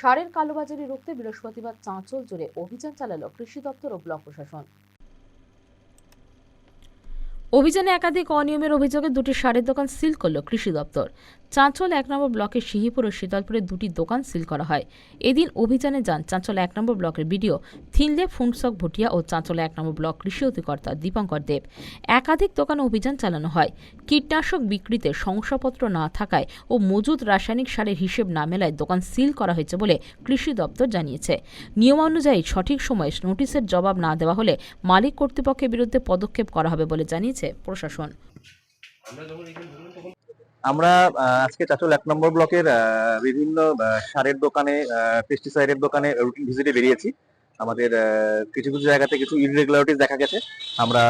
সারের কালোবাজারি রুখতে বৃহস্পতিবার চাঁচল জুড়ে অভিযান চালালো কৃষি দপ্তর ও ব্লক প্রশাসন। অভিযানে একাধিক অনিয়মের অভিযোগে দুটি সারের দোকান সিল করল কৃষি দপ্তর। চাঁচল এক নম্বর ব্লকের সিহিপুর ও শীতলপুরে দুটি দোকান সিল করা হয়। এদিন অভিযানে যান চাঁচল এক নম্বর ব্লকের বিডিও থিনলে ফুনসক ভুটিয়া ও চাঁচল এক নম্বর ব্লক কৃষি অধিকর্তা দীপঙ্কর দেব। একাধিক দোকানে অভিযান চালানো হয়। কীটনাশক বিক্রিতে শংসাপত্র না থাকায় ও মজুদ রাসায়নিক সারের হিসেব না মেলায় দোকান সিল করা হয়েছে বলে কৃষি দপ্তর জানিয়েছে। নিয়মানুযায়ী সঠিক সময়ে নোটিশের জবাব না দেওয়া হলে মালিক কর্তৃপক্ষের বিরুদ্ধে পদক্ষেপ করা হবে বলে জানিয়েছে প্রশাসন। আহ, আজকে চাচল এক নম্বর ব্লকের বিভিন্ন সারের দোকানে পেস্টিসাইডের দোকানে রুটিন ভিজিটে বেরিয়েছি। আমাদের কিছু কিছু জায়গাতে কিছু ইরেগুলারিটিস দেখা গেছে। আমরা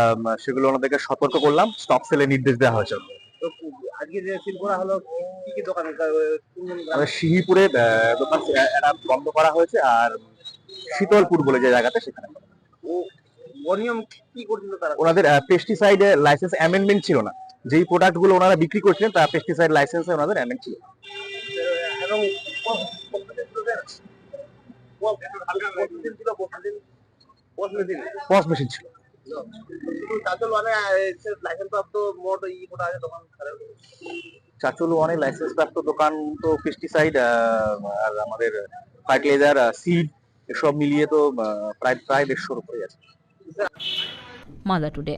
সেগুলো ওনাদেরকে সতর্ক করলাম। স্টক সেলের নির্দেশ দেওয়া হয়েছে। আজকে যে সিল করা হলো কি কি দোকান? সিহিপুরে দোকান বন্ধ করা হয়েছে আর শীতলপুর বলে যে জায়গাতে সেখানে অনিয়ম কি করছিল তারা? ওনাদের পেস্টিসাইড লাইসেন্স অ্যামেন্ডমেন্ট ছিল না। যেই প্রোডাক্টগুলো ওনারা বিক্রি করছিলেন তার পেস্টিসাইড লাইসেন্সে ওনাদের অ্যামেন্ড ছিল। পস মেশিন ছিল। চাচল লাইসেন্স প্রাপ্ত মোট ই কোটা দোকান খারাপ চাচল অনেক লাইসেন্স প্রাপ্ত দোকান তো পেস্টিসাইড আর আমাদের ফার্টিলাইজার সিড এসব মিলিয়ে তো প্রায় প্রায় দেড়শোর উপরে আছে। মালদা টুডে।